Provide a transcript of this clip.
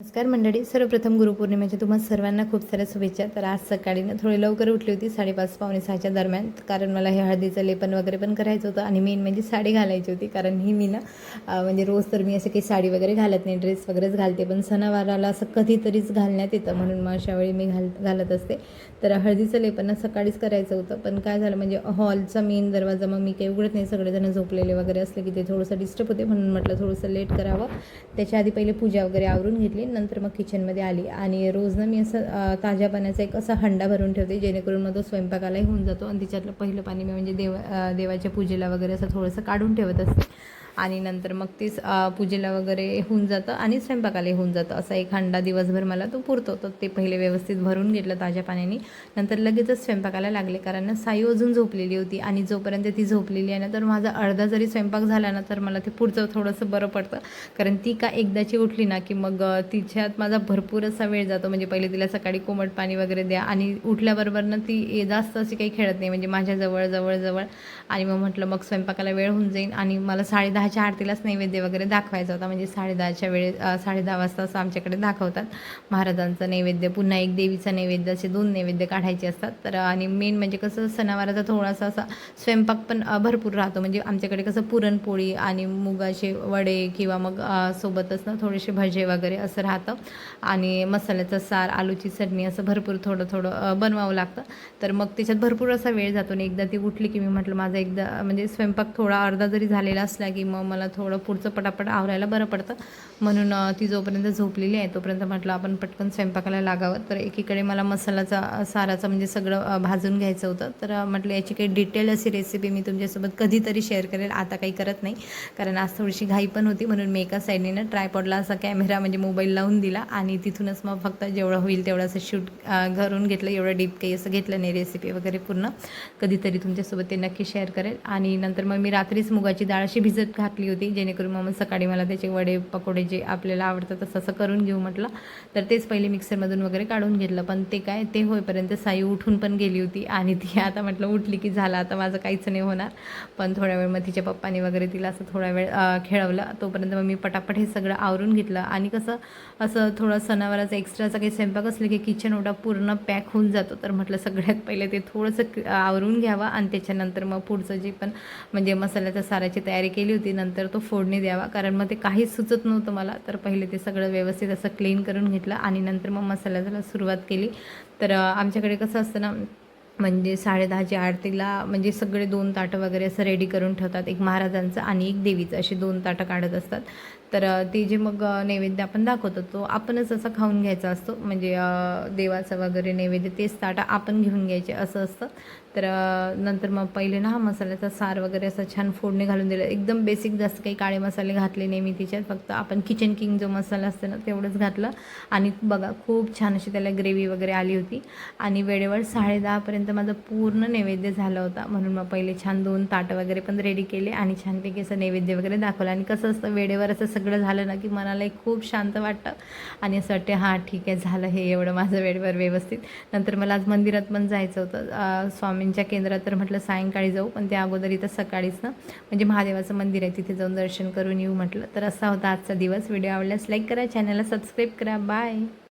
नमस्कार मंडळी सर्वप्रथम गुरुपौर्णिमेच्या तुम्हाला सर्वांना खूप साऱ्या शुभेच्छा. तर आज सकाळी ना थोडी लवकर उठली होती साडेपाच पावणे सहाच्या दरम्यान. कारण मला हे हळदीचं लेपन वगैरे पण करायचं होतं आणि मेन म्हणजे साडी घालायची होती. कारण ही मी ना म्हणजे रोज तर मी असे काही साडी वगैरे घालत नाही. ड्रेस वगैरेच घालते. पण सणावाराला असं कधीतरीच घालण्यात येतं. म्हणून मग अशावेळी मी घाल घालत असते. तर हळदीचं लेपन ना सकाळीच करायचं होतं. पण काय झालं म्हणजे हॉलचा मेन दरवाजा मग मी काही उघडत नाही. सगळेजण झोपलेले वगैरे असले की ते थोडंसं डिस्टर्ब होते. म्हणून म्हटलं थोडंसं लेट करावं. त्याच्या आधी पहिले पूजा वगैरे आवरून घेतली. नंतर मग किचनमध्ये आली. आणि रोज ना मी असं ताज्या पाण्याचा एक असा हंडा भरून ठेवते जेणेकरून मग तो स्वयंपाकालाही होऊन जातो. आणि तिच्यातलं पहिलं पाणी मी म्हणजे देव देवाच्या पूजेला वगैरे असं थोडंसं काढून ठेवत असते. आणि नंतर मग तेच पूजेला वगैरे होऊन जातं आणि स्वयंपाकाला होऊन जातं. असा एक हंडा दिवसभर मला तो पुरतो. तर ते पहिले व्यवस्थित भरून घेतलं ताज्या पाण्याने. नंतर लगेचच स्वयंपाकाला लागले कारण साई अजून झोपलेली होती आणि जोपर्यंत ती झोपलेली आहे ना तर माझा अर्धा जरी स्वयंपाक झाला ना तर मला ते पुढचं थोडंसं बरं पडतं. कारण ती का एकदाची उठली ना की मग तिच्यात माझा भरपूर असा वेळ जातो. म्हणजे पहिले तिला सकाळी कोमट पाणी वगैरे द्या आणि उठल्याबरोबर ना ती जास्त अशी काही खेळत नाही. म्हणजे माझ्या जवळ जवळ. जवळ आणि मग म्हटलं मग स्वयंपाकाला वेळ होऊन जाईल आणि मला दहाच्या आरतीलाच नैवेद्य वगैरे दाखवायचा होता. म्हणजे साडेदहाच्या वेळे साडे साडेदहा वाजता असं आमच्याकडे दाखवतात. महाराजांचं नैवेद्य पुन्हा एक देवीचा नैवेद्य असे दोन नैवेद्य काढायचे असतात. तर आणि मेन म्हणजे कसं सणावाराचा थोडासा असा स्वयंपाक पण भरपूर राहतो. म्हणजे आमच्याकडे कसं पुरणपोळी आणि मुगाचे वडे किंवा मग सोबतच ना थोडेसे भजे वगैरे असं राहतं. आणि मसाल्याचं सार आलूची चटणी असं भरपूर थोडं थोडं बनवावं लागतं. तर मग त्याच्यात भरपूर असा वेळ जातो. आणि एकदा ती उठली की मी म्हटलं माझा एकदा म्हणजे स्वयंपाक थोडा अर्धा जरी झालेला असला की मग मला थोडं पुढचं पटापट आवरायला बरं पडतं. म्हणून ती जोपर्यंत झोपलेली आहे तोपर्यंत म्हटलं आपण पटकन स्वयंपाकाला लागावं. तर एकीकडे मला मसालाचा साराचा म्हणजे सगळं भाजून घ्यायचं होतं. तर म्हटलं याची काही डिटेल अशी रेसिपी मी तुमच्यासोबत कधीतरी शेअर करेल. आता काही करत नाही. कारण आज थोडीशी घाई पण होती. म्हणून मी एका साईडने ना ट्रायपॉडला असा कॅमेरा म्हणजे मोबाईल लावून दिला. आणि तिथूनच मग फक्त जेवढं होईल तेवढं असं शूट घरून घेतलं. एवढं डीप काही असं घेतलं नाही रेसिपी वगैरे पूर्ण. कधीतरी तुमच्यासोबत ते नक्की शेअर करेल. आणि नंतर मग मी रात्रीच मुगाची डाळ अशी भिजत घातली होती जेणेकरून मग सकाळी मला त्याचे वडे पकोडे जे आपल्याला आवडतात तसं असं करून घेऊ म्हटलं. तर तेच पहिले मिक्सरमधून वगैरे काढून घेतलं. पण ते काय ते होईपर्यंत साई उठून पण गेली होती आणि ती आता म्हटलं उठली की झालं आता माझं काहीच नाही होणार. पण थोड्या वेळ मग तिच्या पप्पानी वगैरे तिला असं थोडा वेळ खेळवलं. तोपर्यंत मग मी पटापट हे सगळं आवरून घेतलं. आणि कसं असं थोडं सणावाराचा एक्स्ट्राचा काही स्वयंपाक असलं की किचन ओटा पूर्ण पॅक होऊन जातो. तर म्हटलं सगळ्यात पहिले ते थोडंसं आवरून घ्यावं. आणि त्याच्यानंतर मग पुढचं जे पण म्हणजे मसाल्याच्या साराची तयारी केली होती नंतर तो फोडणी द्यावा. कारण मग ते काहीच सुचत नव्हतं मला. तर पहिले ते सगळं व्यवस्थित असं क्लीन करून घेतलं आणि नंतर मग मसाल्याला सुरुवात केली. तर आमच्याकडे कसं असतं ना म्हणजे साडेदहाच्या आरतीला म्हणजे सगळे दोन ताटं वगैरे असं रेडी करून ठेवतात. एक महाराजांचं आणि एक देवीचं. असे दोन ताटं काढत असतात. तर ते जे मग नैवेद्य आपण दाखवतो तो आपणच असं खाऊन घ्यायचा असतो. म्हणजे देवाचं वगैरे नैवेद्य तेच ताटं आपण घेऊन घ्यायचे असं असतं. तर नंतर मग पहिले ना हा मसाल्याचा सार वगैरे असं छान फोडणी घालून दिलं. एकदम बेसिक जास्त काही काळे मसाले घातले नाही मी तिच्यात. फक्त आपण किचन किंग जो मसाला असतो ना तेवढंच घातलं. आणि बघा खूप छान अशी त्याला ग्रेव्ही वगैरे आली होती. आणि वेळेवर आतापर्यंत माझं पूर्ण नैवेद्य झाला होता. म्हणून मग पहिले छान दोन ताटं वगैरे पण रेडी केले आणि छानपैकी असं नैवेद्य वगैरे दाखवलं. आणि कसं असतं वेळेवर असं सगळं झालं ना की मनाला एक खूप शांत वाटतं. आणि असं वाटते हां ठीक आहे झालं हे एवढं माझं वेळेवर व्यवस्थित. नंतर मला आज मंदिरात पण जायचं होतं. स्वामींच्या केंद्रात तर म्हटलं सायंकाळी जाऊ पण त्या अगोदर इथं सकाळीच ना म्हणजे महादेवाचं मंदिर आहे तिथे जाऊन दर्शन करून येऊ म्हटलं. तर असा होता आजचा दिवस. व्हिडिओ आवडल्यास लाईक करा चॅनलला सबस्क्राईब करा. बाय.